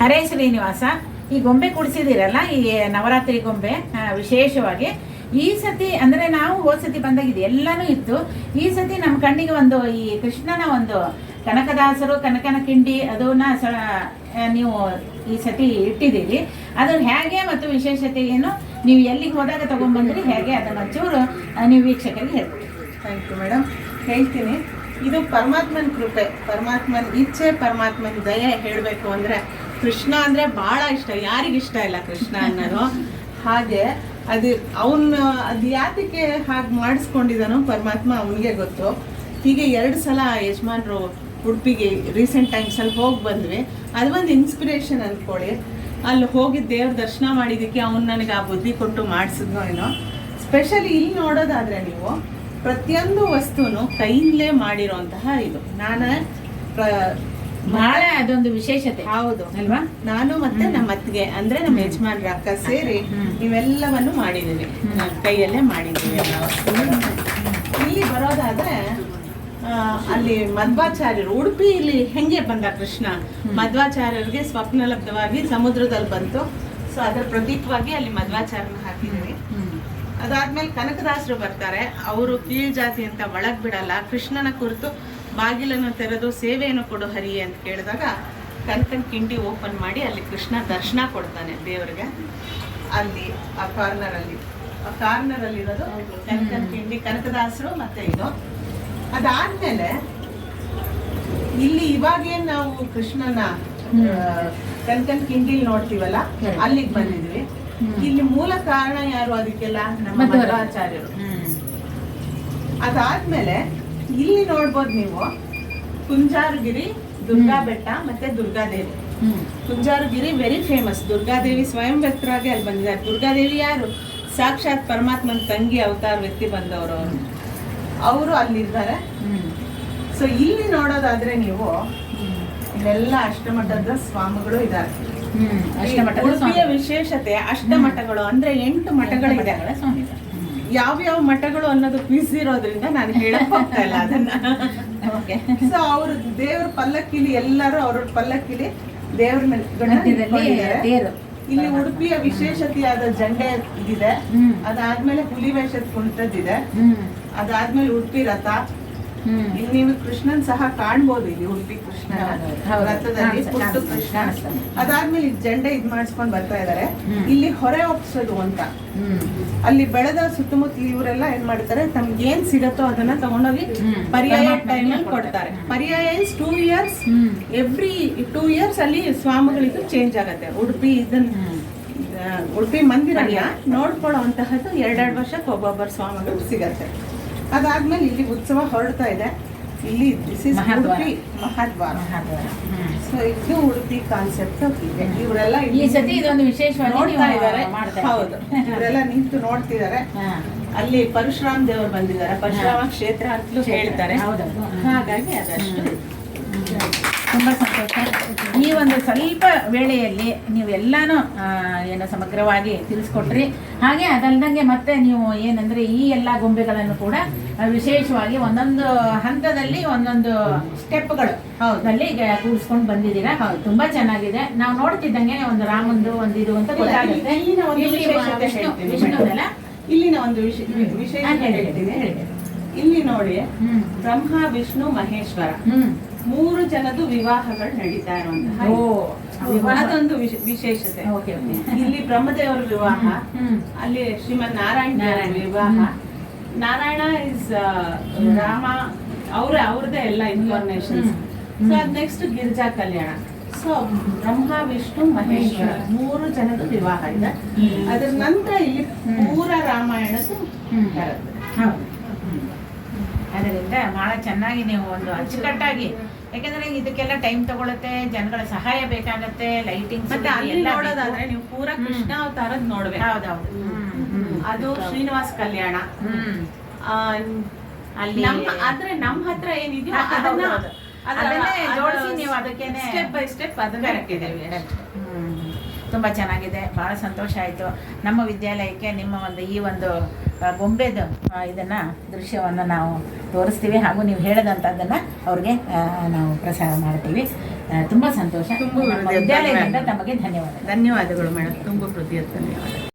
ಹರೇ ಶ್ರೀನಿವಾಸ, ಈ ಗೊಂಬೆ ಕುಡಿಸಿದಿರಲ್ಲ ಈ ನವರಾತ್ರಿ ಗೊಂಬೆ ವಿಶೇಷವಾಗಿ, ಈ ಸತಿ ಅಂದ್ರೆ ನಾವು ಹೋದ್ ಸತಿ ಬಂದಾಗಿದೆ ಎಲ್ಲಾನು ಇತ್ತು. ಈ ಸತಿ ನಮ್ಮ ಕಣ್ಣಿಗೆ ಒಂದು ಈ ಕೃಷ್ಣನ ಒಂದು ಕನಕದಾಸರು, ಕನಕನ ಕಿಂಡಿ, ಅದನ್ನ ಸ ನೀವು ಈ ಸತಿ ಇಟ್ಟಿದ್ದೀರಿ. ಅದು ಹೇಗೆ ಮತ್ತು ವಿಶೇಷತೆ ಏನು, ನೀವು ಎಲ್ಲಿಗೆ ಹೋದಾಗ ತಗೊಂಡ್ಬಂದ್ರಿ ಹೇಗೆ ಅದನ್ನ ಚೂರು ನೀವು ವೀಕ್ಷಕರಿಗೆ ಹೇಳ್ತೀವಿ ಥ್ಯಾಂಕ್ ಯು ಮೇಡಮ್ ಹೇಳ್ತೀನಿ. ಇದು ಪರಮಾತ್ಮನ ಕೃಪೆ. ಪರಮಾತ್ಮನ ಇಚ್ಛೆ, ಪರಮಾತ್ಮನ ದಯೆ ಹೇಳಬೇಕು ಅಂದರೆ ಕೃಷ್ಣ ಅಂದರೆ ಭಾಳ ಇಷ್ಟ ಯಾರಿಗಿಷ್ಟ ಇಲ್ಲ ಕೃಷ್ಣ ಅನ್ನೋದು. ಹಾಗೆ ಅದು ಅವನ್, ಅದು ಯಾತಕ್ಕೆ ಹಾಗೆ ಮಾಡಿಸ್ಕೊಂಡಿದ್ದಾನೋ ಪರಮಾತ್ಮ ಅವನಿಗೆ ಗೊತ್ತು. ಹೀಗೆ ಎರಡು ಸಲ ಯಜಮಾನ್ರು ಉಡುಪಿಗೆ ರೀಸೆಂಟ್ ಟೈಮ್ಸಲ್ಲಿ ಹೋಗಿ ಬಂದ್ವಿ. ಅದು ಒಂದು ಇನ್ಸ್ಪಿರೇಷನ್ ಅಂದ್ಕೊಳ್ಳಿ ಅಲ್ಲಿ ಹೋಗಿ ದೇವ್ರ ದರ್ಶನ ಮಾಡಿದ್ದಕ್ಕೆ ಅವ್ನು ನನಗೆ ಆ ಬುದ್ಧಿ ಕೊಟ್ಟು ಮಾಡಿಸಿದ್ನೋ ಏನೋ. ಸ್ಪೆಷಲಿ ಇಲ್ಲಿ ನೋಡೋದಾದ್ರೆ ನೀವು, ಪ್ರತಿಯೊಂದು ವಸ್ತುನು ಕೈಯಿಂದಲೇ ಮಾಡಿರೋಂತಹ ಇದು. ನಾನು ಬಹಳ ಅದೊಂದು ವಿಶೇಷತೆ. ಹೌದು. ಅಲ್ವಾ? ನಾನು ಮತ್ತೆ ನಮ್ಮ ಅತ್ತಿಗೆ ಅಂದ್ರೆ ನಮ್ಮ ಯಜಮಾನ್ರ ಅಕ್ಕ ಸೇರಿ. ಇವೆಲ್ಲವನ್ನು ಮಾಡಿದ್ದೀವಿ ಕೈಯಲ್ಲೇ ಮಾಡಿದ್ದೀವಿ ಇಲ್ಲಿ ಬರೋದಾದ್ರೆ ಅಲ್ಲಿ ಮಧ್ವಾಚಾರ್ಯರು ಉಡುಪಿ ಇಲ್ಲಿ ಹೆಂಗೆ ಬಂದ ಕೃಷ್ಣ? ಮಧ್ವಾಚಾರ್ಯರಿಗೆ ಸ್ವಪ್ನಲಬ್ಧವಾಗಿ ಸಮುದ್ರದಲ್ಲಿ ಬಂತು. ಸೊ ಅದರ ಪ್ರತೀಕವಾಗಿ ಅಲ್ಲಿ ಮಧ್ವಾಚಾರ್ಯನ ಹಾಕಿದ್ದೀವಿ. ಅದಾದ್ಮೇಲೆ ಕನಕದಾಸರು ಬರ್ತಾರೆ. ಅವರು ಕೀಳ್ ಜಾತಿ ಅಂತ ಒಳಗ್ ಬಿಡಲ್ಲ. ಕೃಷ್ಣನ ಕುರಿತು ಬಾಗಿಲನ್ನು ತೆರೆದು ಸೇವೆಯನ್ನು ಕೊಡು ಹರಿ ಅಂತ ಕೇಳಿದಾಗ ಕನಕನ ಕಿಂಡಿ ಓಪನ್ ಮಾಡಿ ಅಲ್ಲಿ ಕೃಷ್ಣ ದರ್ಶನ ಕೊಡ್ತಾನೆ ದೇವರಿಗೆ. ಅಲ್ಲಿ ಆ ಕಾರ್ನರ್ ಅಲ್ಲಿ. ಆ ಕಾರ್ನರ್ ಅಲ್ಲಿರೋದು ಇರೋದು ಕನಕನ ಕಿಂಡಿ ಕನಕದಾಸರು ಮತ್ತೆ ಇದು. ಅದಾದ್ಮೇಲೆ ಇಲ್ಲಿ ಇವಾಗೇನ್ ನಾವು ಕೃಷ್ಣನ ಕಂಕನ್ ಕಿಂಡಿಲ್ ನೋಡ್ತೀವಲ್ಲ. ಅಲ್ಲಿಗೆ ಬಂದಿದ್ವಿ. ಇಲ್ಲಿ ಮೂಲ ಕಾರಣ ಯಾರು ಅದಕ್ಕೆಲ್ಲ? ನಮ್ಮ. ಮಧ್ವಾಚಾರ್ಯರು. ಅದಾದ್ಮೇಲೆ ಇಲ್ಲಿ ನೋಡ್ಬೋದು ನೀವು ಕುಂಜಾರುಗಿರಿ ದುರ್ಗಾ ಬೆಟ್ಟ ಮತ್ತೆ ದುರ್ಗಾದೇವಿ ಕುಂಜಾರುಗಿರಿ ವೆರಿ ಫೇಮಸ್ ದುರ್ಗಾದೇವಿ ಸ್ವಯಂ ವ್ಯಕ್ತರಾಗಿ ಅಲ್ಲಿ ಬಂದಿದ್ದಾರೆ. ದುರ್ಗಾದೇವಿ ಯಾರು? ಸಾಕ್ಷಾತ್ ಪರಮಾತ್ಮನ ತಂಗಿ ಅವತಾರ ವ್ಯಕ್ತಿ ಬಂದವರು ಅವರು. ಅವರು ಅಲ್ಲಿದ್ದಾರೆ. ಸೊ ಇಲ್ಲಿ ನೋಡೋದಾದ್ರೆ ನೀವು ಇಲ್ಲೆಲ್ಲ ಅಷ್ಟಮಠದ ಸ್ವಾಮಿಗಳು ಇದ್ದಾರೆ. ಉಡುಪಿಯ ವಿಶೇಷತೆ ಅಷ್ಟಮಠಗಳು ಅಂದ್ರೆ ಎಂಟು ಮಠಗಳಿದೆ. ಯಾವ್ಯಾವ ಮಠಗಳು ಅನ್ನೋದು ಕ್ವಿಸ್ ಇರೋದ್ರಿಂದ ನಾನು ಹೇಳಕ್ ಹೋಗ್ತಾ ಇಲ್ಲ ಅದನ್ನ. ಸೊ ಅವ್ರ ದೇವ್ರ ಪಲ್ಲಕ್ಕಿಲಿ ಎಲ್ಲರೂ ಅವ್ರ ಪಲ್ಲಕ್ಕಿಲಿ ದೇವ್ರ ಇಲ್ಲಿ ಉಡುಪಿಯ ವಿಶೇಷತೆಯಾದ ಜಂಡೆ ಇದೆ. ಅದಾದ್ಮೇಲೆ ಹುಲಿ ವೇಷದ ಕುಣಿತದ್ದಿದೆ ಹ್ಮ್. ಅದಾದ್ಮೇಲೆ ಉಡುಪಿ ರಥ. ಇಲ್ಲಿ ನೀವು ಕೃಷ್ಣನ್ ಸಹ ಕಾಣ್ಬೋದು ಇಲ್ಲಿ ಉಡುಪಿ ಕೃಷ್ಣ. ರಥದಲ್ಲಿ ಪುಟ್ಟು ಕೃಷ್ಣ. ಅದಾದ್ಮೇಲೆ ಜಂಡೆ ಇದ್ ಮಾಡಿಸ್ಕೊಂಡ್ ಬರ್ತಾ ಇದಾರೆ. ಇಲ್ಲಿ ಹೊರೆ ಒಪ್ಸೋದು ಅಂತ. ಅಲ್ಲಿ ಬೆಳೆದ ಸುತ್ತಮುತ್ತ ಇವರೆಲ್ಲ ಏನ್ ಮಾಡ್ತಾರೆ ತಮ್ಗೆ ಏನ್ ಸಿಗತ್ತೋ ಅದನ್ನ ತಗೊಂಡೋಗಿ ಪರ್ಯಾಯ ಟೈಮ್ ಅಲ್ಲಿ ಕೊಡ್ತಾರೆ. Paryaya is two years every two years ಅಲ್ಲಿ ಸ್ವಾಮಿಗಳಿಗೂ ಚೇಂಜ್ ಆಗತ್ತೆ. ಉಡುಪಿ ಇದನ್ನ ಉಡುಪಿ ಮಂದಿರ. ಪರ್ಯಾಯ. ನೋಡ್ಕೊಳ್ಳೋ ಅಂತಹದ್ದು ಎರಡೆರಡು ವರ್ಷಕ್ಕೆ ಒಬ್ಬೊಬ್ಬರು ಸ್ವಾಮಿಗಳು ಸಿಗತ್ತೆ. ಅದಾದ್ಮೇಲೆ ಇಲ್ಲಿ ಉತ್ಸವ ಹೊರಡ್ತಾ ಇದೆ. ಇಲ್ಲಿ ದಿಸ್ ಇಸ್. ಉಡುಪಿ ಮಹಾದ್ವಾರ. ಸೊ ಇದು ಉಡುಪಿ ಕಾನ್ಸೆಪ್ಟ್ ಇದೆ. ಇವರೆಲ್ಲ ಈ ಸತಿ ಇದೊಂದು ವಿಶೇಷವಾಗಿ ನೋಡ್ತಾ ಇದ್ದಾರೆ. ಹೌದು. ಇವರೆಲ್ಲ ನಿಂತು ನೋಡ್ತಿದ್ದಾರೆ. ಅಲ್ಲಿ ಪರಶುರಾಮ್ ದೇವರು ಬಂದಿದ್ದಾರೆ. ಪರಶುರಾಮ ಕ್ಷೇತ್ರ ಅಂತಲೂ ಹೇಳ್ತಾರೆ. ಹಾಗಾಗಿ ಅದಷ್ಟು ತುಂಬಾ ಸಂತೋಷ ಈ ಒಂದು ಸ್ವಲ್ಪ ವೇಳೆಯಲ್ಲಿ ನೀವು ಎಲ್ಲಾನು ಆ, ಏನು ಸಮಗ್ರವಾಗಿ ತಿಳಿಸ್ಕೊಟ್ರಿ. ಹಾಗೆ ಅದಲ್ಲದಂಗೆ ಮತ್ತೆ ನೀವು ಏನಂದ್ರೆ ಈ ಎಲ್ಲ ಗೊಂಬೆಗಳನ್ನು ಕೂಡ ವಿಶೇಷವಾಗಿ ಒಂದೊಂದು ಹಂತದಲ್ಲಿ ಒಂದೊಂದು ಸ್ಟೆಪ್ಗಳು ಹೌದು. ನಲ್ಲಿ ಕೂಡಿಸ್ಕೊಂಡು ಬಂದಿದ್ದೀರಾ. ಹೌದು. ತುಂಬಾ ಚೆನ್ನಾಗಿದೆ. ನಾವು ನೋಡ್ತಿದ್ದಂಗೆ ಒಂದು ರಾಮಂದು ಒಂದು ಇದು ಅಂತ ಗೊತ್ತಾಗುತ್ತೆ. ಇಲ್ಲಿನ ಒಂದು ವಿಷಯ ವಿಶೇಷತೆ ಹೇಳ್ತೀನಿ. ವಿಷ್ಣುದಲ್ಲ ಇಲ್ಲಿನ ಒಂದು ವಿಶೇಷ ವಿಶೇಷ ಹೇಳ್ತೀನಿ. ಇಲ್ಲಿ ನೋಡಿ ಹ್ಮ್. ಬ್ರಹ್ಮ ವಿಷ್ಣು ಮಹೇಶ್ವರ. ಹ್ಮ್. ಮೂರು ಜನದು ವಿವಾಹಗಳು ನಡೀತಾ ಇರುವಂತಹ ಅದೊಂದು ವಿಶೇಷತೆ. Okay okay. ಇಲ್ಲಿ ಬ್ರಹ್ಮದೇವರ ವಿವಾಹ ಅಲ್ಲಿ ಶ್ರೀಮನ್ ನಾರಾಯಣ ನಾರಾಯಣ. ವಿವಾಹ. ನಾರಾಯಣ ಇಸ್ ರಾಮ ಅವ್ರ ಅವ್ರದೇ ಎಲ್ಲ ಇನ್ಫಾರ್ಮೇಶನ್. ಸೊ ಅದ್ ನೆಕ್ಸ್ಟ್ ಗಿರಿಜಾ ಕಲ್ಯಾಣ. ಸೊ ಬ್ರಹ್ಮ ವಿಷ್ಣು ಮಹೇಶ್ವರ. ಮೂರು ಜನದ ವಿವಾಹ ಇದೆ. ಅದ್ರ ನಂತರ ಇಲ್ಲಿ. ಪೂರ ರಾಮಾಯಣದ್ದು ಬರುತ್ತೆ. ಅದರಿಂದ ಬಹಳ ಚೆನ್ನಾಗಿ ನೀವು ಒಂದು ಅಚ್ಚುಕಟ್ಟಾಗಿ ಯಾಕಂದ್ರೆ ಇದಕ್ಕೆಲ್ಲ ಟೈಮ್ ತಗೊಳುತ್ತೆ ಜನಗಳ ಸಹಾಯ ಬೇಕಾಗತ್ತೆ ಲೈಟಿಂಗ್ ಮತ್ತೆ ಅಲ್ಲಿ ನೋಡೋದಾದ್ರೆ ನೀವು ಪೂರ ಕೃಷ್ಣ ಅವತಾರದ್ ನೋಡ್ಬೇಕು. ಹೌದೌದು. ಅದು ಶ್ರೀನಿವಾಸ ಕಲ್ಯಾಣ. ಅಲ್ಲಿ ನಮ್ಮ ಆದ್ರೆ ನಮ್ಮ ಹತ್ರ ಏನಿದೆಯೋ ಅದನ್ನ ಅದನ್ನೇ ಜೋಡಿಸಿ ನೀವು ಅದಕ್ಕೇನೆ ಸ್ಟೆಪ್ ಬೈ ಸ್ಟೆಪ್ ಅದನ್ನ ಕರೆಕ್ಟ್ ಇದೆ, ಹಾಕಿದ್ದೀವಿ. ತುಂಬಾ ಚೆನ್ನಾಗಿದೆ ಬಹಳ ಸಂತೋಷ ಆಯಿತು. ನಮ್ಮ ವಿದ್ಯಾಲಯಕ್ಕೆ ನಿಮ್ಮ ಒಂದು ಈ ಒಂದು ಗೊಂಬೆದು ಇದನ್ನು ದೃಶ್ಯವನ್ನು ನಾವು ತೋರಿಸ್ತೀವಿ. ಹಾಗೂ ನೀವು ಹೇಳದಂಥದ್ದನ್ನು ಅವ್ರಿಗೆ ನಾವು ಪ್ರಸಾರ ಮಾಡ್ತೀವಿ. ತುಂಬ ಸಂತೋಷ. ವಿದ್ಯಾಲಯದಿಂದ ತಮಗೆ ಧನ್ಯವಾದ. ಧನ್ಯವಾದಗಳು ಮೇಡಮ್ ತುಂಬ ಹೃದಯ ಧನ್ಯವಾದ.